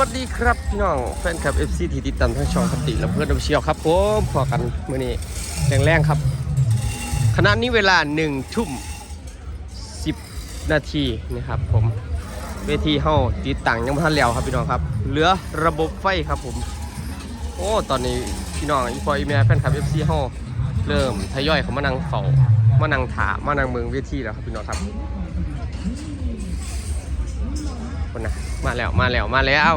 วัสดีครับพี่น้องแฟนคลับ FC ที่ติดตามทั้งช่องคติและเพื่อนดำเชียวครับผมพอกันเมื้อนี้แรงๆครับขณะนี้เวลา1ทุ่ม10นาทีนะครับผมเวทีเฮาติดตั้งยังไม่ทันแล้วครับพี่น้องครับเหลือระบบไฟครับผม โอ้ตอนนี้พี่น้องอีพออีแม่แฟนคลับ FC เฮาเริ่มทยอยเขามานั่งเฝ้ามานั่งถามานั่งเมืองเวทีแล้วครับพี่น้องครับ คนนะมาแล้วมาแล้วมาแล้ว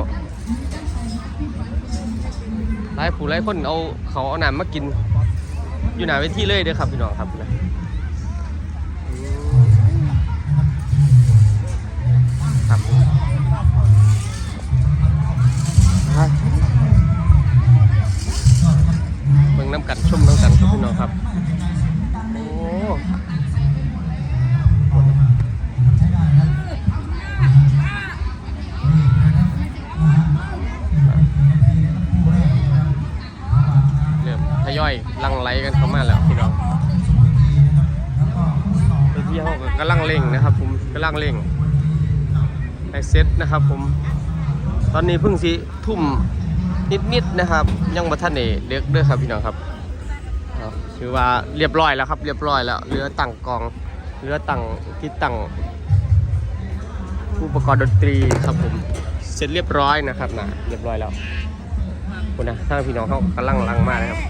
หลายผู้หลายคนเอาเขาเอาน้ำมากิน อยู่หน้าเวทีเลยเด้อครับพี่น้องครับนะครับอะเบิ่งน้ำกันชุ่มน้ำกันครับพี่น้องครับ ลังไหลกันเข้ามาแล้วพี่น้องไปที่ห้องก็กำลังเร่งนะครับผมกำลังเร่งให้เซ็ตนะครับผม ตอนนี้เพิ่งสิทุ่มนิดๆนะครับ ยังมาท่านเอเด็กด้อครับพี่น้องครับถือว่าเรียบร้อยแล้วครับ เรียบร้อยแล้วเหลือตั้งกองเหลือตั้งที่ตั้งอุปกรณ์ดนตรีครับผมเสร็จเรียบร้อยนะครับนะเรียบร้อยแล้วคุณนะถ้าพี่น้องเขากำลังลังมากนะครับ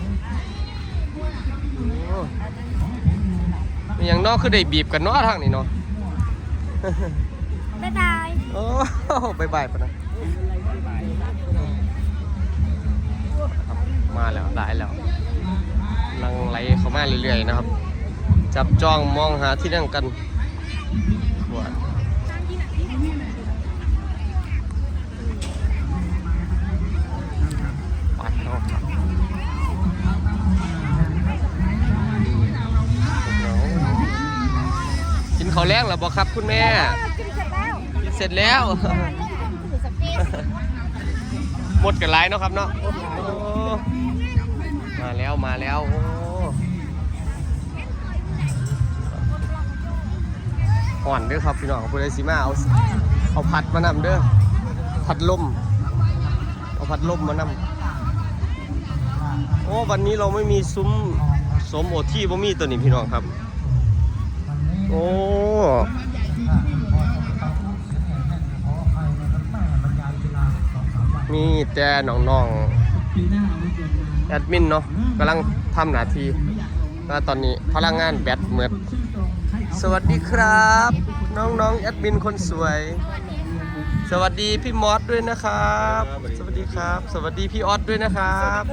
อ้มีอย่างนอกคือได้บีบกันเนาะทางนี้เนาะบ๊ายบายโอ้บายบายปะนะมาแล้วได้แล้วลังไหลเข้ามาเรื่อยๆนะครับ จับจ้องมองหาที่นั่งกันทั่วไปเอาครับ กินข้าวแรงแล้วบอกครับคุณแม่ กินเสร็จแล้วกินเสร็จแล้วถือสเปซหมดกันไรเนาะครับเนาะโอ้มาแล้วมาแล้วโอ้ห่อนเด้อครับพี่น้องผู้ใดสิมาเอาเอาพัดมานำเด้อพัดลมเอาพัดลมมานำโอ้วันนี้เราไม่มีซุ้มสมโอที่บ่มีตัวนี้พี่น้องครับโอ้ มีแต่น้องๆแอดมินเนาะกำลังทำหน้าที่แล้วตอนนี้พลังงานแบตเมืดสวัสดีครับ น้องๆแอดมินคนสวย สวัสดีพี่มอสด้วยนะครับ สวัสดีครับ สวัสดีพี่ออสด้วยนะครับ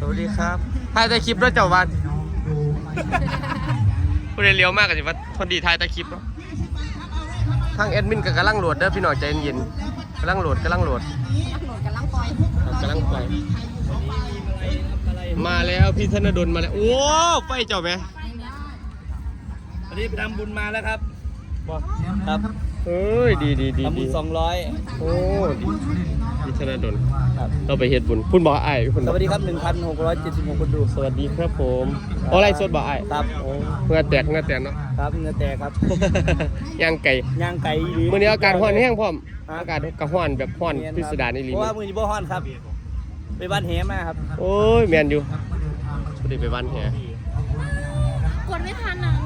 สวัสดีครับถ่ายแต่คลิปแล้วเจ้าวันพูดได้เร็วมากกันสิว่า พอดีถ่ายแต่คลิปเนาะทางแอดมินก็กำลังโหลดเด้อพี่หน่อยใจเย็นๆกำลังโหลดกำลังโหลดหนุนกันลังปล่อยกำลังไปมาแล้วพี่ธนดลมาแล้ว โอ้ ไฟเจ้าไหมวันนี้ไปทำบุญมาแล้วครับบอก ครับเอ้ยดีดีดีทำบุดีญสองร้อยโอ้ดีพี่ธนดลครับเราไปเฮ็ดบุญพุ่นบอกไอ้ายพุ่นสบอกวัสดีครับหนึ่งพันหกร้อยเจ็ดสิบหกคนดูสวัสดีครับผมโอ้ไรสดบอกไอ้ายครับโอ้เพื่อแตกเพื่อแตกเนาะ ครับเนื้อแตกครับ ย่างไก่ย่างไก่อีหลีมื้อนี้อากาศร้อนแห้งพร้อมฮะอากาศก็ร้อนแบบร้อนเนียนพิครับสดารนี่ลีเพราะว่ามือนี้บ่ฮ้อนครับ ไปบ้านแหมาครับ โอ้ยแมนอยู่พอดีไปบ้านแหกดไม่ทันนะห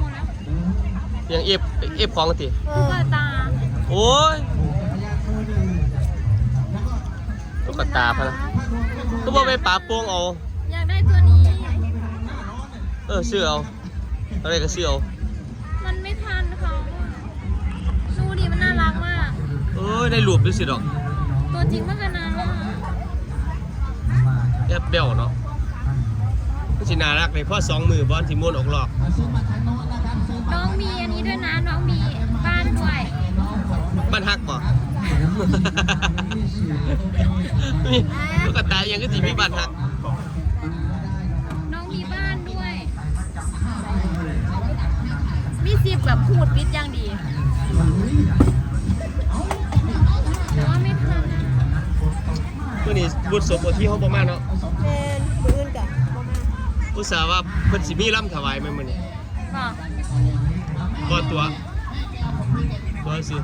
มดแล้ว ยังเอฟเอฟของติตุ๊กตาโอ้ยตุ๊กตาพะนะก็บอกไปป่าโป้งเอา อยากได้ตัวนี้ เออซื้อเอาอะไรก็ซื้อเอา มันไม่ทันเขาดูดิมันน่ารักมาก เอ้ยได้รูปด้วยสิดอก ตัวจริงมันก็น่ารักแอบเบลเนาะมันสิน่ารักเลยเพราะสองมือบอลที่ม้วนออกหลอก น้องมีอันนี้ด้วยนะ น้องมีบ้านด้วย บ้านฮักบ่ มีตุ๊กตายังก็สิมีบ้านฮัก น้องมีบ้านด้วย มีสิบแบบพูดปิดอย่างดีแต่ว่าไม่ทันนะเมื่อนี้บุญสมบทที่ห้องประมาณเนาะเป็นปืนกับอุตส่าห์ว่าเพิ่นสิมีล่ำถวายไหมมื้อนี้บอกบ่ ตัวตัวสิ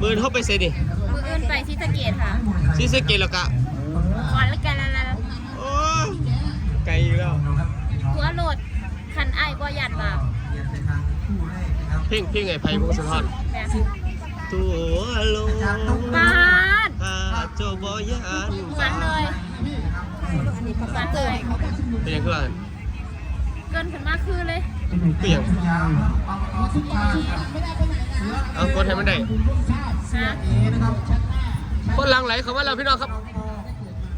ปืนเข้าไปเสียดิมืออื่นไปที่สะเกตค่ะซีสะเกตแล้วกะก่อนแล้วกันแล้วโอ้ไกลอยู่แล้วหัวโหลดคันไอ้ายบ่ยันบาปเพ่งเพ่งไอ้ไผ่พงศธรแม่ตัวโลบาดข้าเจ้าบ่ยานเหมือนเลยเหมือนเลยเป็นยังคือว่าเกินขึ้นมาคือเลย คือยังเอากดให้มันได้ฮะคนหลังไหลเข้ามาแล้วพี่น้องครับ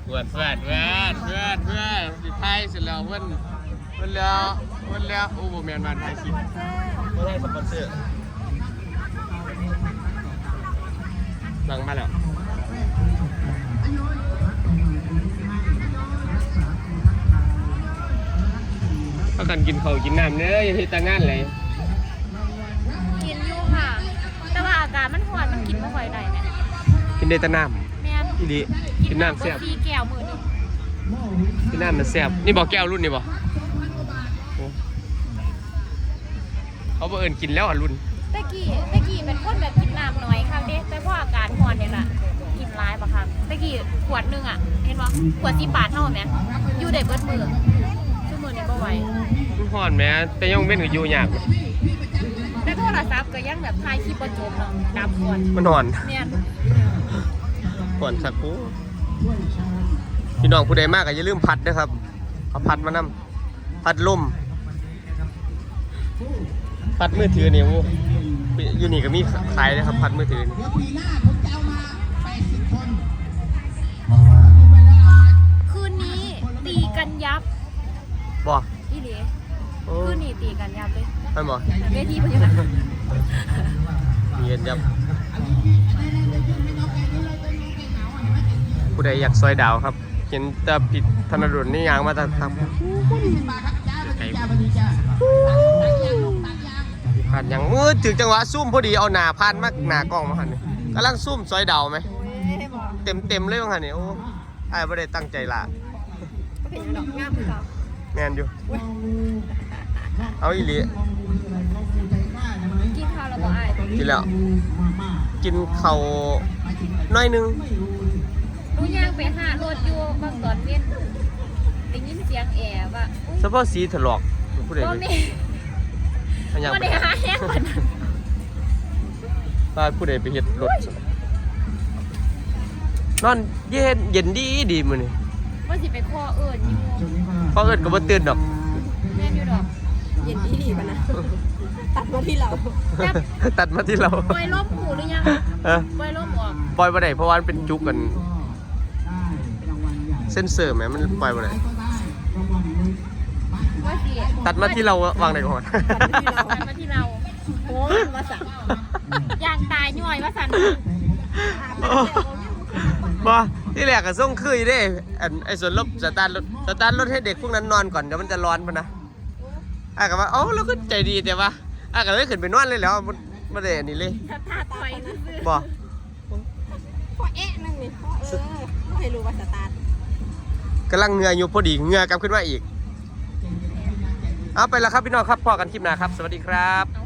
เพื่อนเพื่อนเพื่อนเพื่อนเพื่อนสิไทยเสร็จแล้วเพื่อนเพื่อนแล้วเพื่อนแล้วโอ้โหแมนมันไทยคลิปไม่ได้สปอนเซอร์หลังมาแล้ว พากันกินข้าวกินน้ำเนื้อะอย่าที่ตางานเลยกินอยู่ค่ะ แต่ว่าอากาศมันร้อนมันกินไม่ค่อยได้แม่กินได้แต่น้แม่นำอีดีกินน้ำแซ่บฟรีแก้วมือนี่กินน้ำมันแซ่บนี่บอกแก้วรุ่นนี่บอกเขาบอกเอิญกินแล้วอะรุ่นตะกี้ตะกี้เป็นคนแบบกินน้ำน้อยค่ะเด้แต่พออากาศร้อนเนี่ยล่ะกินร้ายปะค่ะตะกี้ขวดหนึงอะเห็นบ่ขวดสิบบาทเท่าไหร่อยู่ได้เบิดมือ ชั่วโมงนี้บ่ไหวมันห่อนแหม้แต่ยังเป็นกับอยู่ยากแต่โทรศัพท์ก็ยังแบบถ่ายคลิปบ่จบเนาะดับก่อนมันห่อนแม่นห่อนสักกูพี่น้องผู้ใดมากก็อย่าลืมพัดนะครับเอาพัดมานำพัดลมพัดมือถือนี่โอ้อยู่นี่ก็มีขายนะครับ พัดมือถือนี่คืนนี้ตีกันยับ บอก อีหลีโอ้คืนนี้ตีกันยับเลยไม่บอกเวทีเพิ่นอยู่น่ะมีเงินยับผู้ใดอยากซอยดาวครับเห็นแต่ผิดธนดลนี่ยางมาแต่ทางไกลผ่านยังมือถึงจังหวะซุ่มพอดีเอาหน้าผ่านมากหน้ากล้องมาหันนี่กำลังซุ่มซอยดาวไหมเต็มเต็มๆเลยว่าหันนี่โอ้ไอ้ไม่ได้ตั้งใจละก็เป็นดอกงามคือเก่า แมนอยู่ เอาอีหลีกินข้าวแล้วบ่อายกินแล้ว กินเขาวน้อยหนึงหนูย่างไปหารถอยู่บางตอนเว้นได้ยินเสียงแอร์ว่าอุ๊ยเฉพาะสีถลอกผู้ใดบ่เลยมีอันยังบ่ไปได้หาแห้งกว่านั้นบ้านผู้ใดไปเฮ็ดรถนอนเย็นเย็นดีดีมื้อนี้ ว่าสิไปข้อเอิ้นอยู่พอเอิ้นก็บ่ตื่นดอกแม่นอยู่ดอกเย็นดีดีปะนะตัดมาที่เราจับตัดมาที่เราปล่อยลมหูหรือยังเออปล่อยลมออกปล่อยบ่ได้เพราะว่ามันเป็นจุกกันเซ็นเซอร์แหมมันปล่อยบ่ได้ว่าสิตัดมาที่เราวางได้ก่อนตัดมาที่เราโอ้ยมาสั่งย่างตายย่อยว่าสัน บ่ที่แรกก็ส่งคืออยู่เด้อันไอ้ส่วนลบสตาร์ทรถสตาร์ทรถให้เด็กพวกนั้นนอนก่อนเดี๋ยวมันจะร้อนปะนะอะก็ว่าเอ้าเราก็ใจดีแต่ว่าอะก็เลยขึ้นไปนอนเลยแล้วบ่บ่ได้อันนี้เลยถ้าตาถอยซื่อบ่พอเอ๊ะนั่งนี่พอเออไม่ให้รู้ว่าสตาร์ทกำลังเหงื่ออยู่พอดีเหงื่อกลับขึ้นมาอีก เอาไปแล้วครับพี่น้องครับพอกันคลิปหน้าครับ สวัสดีครับๆเอา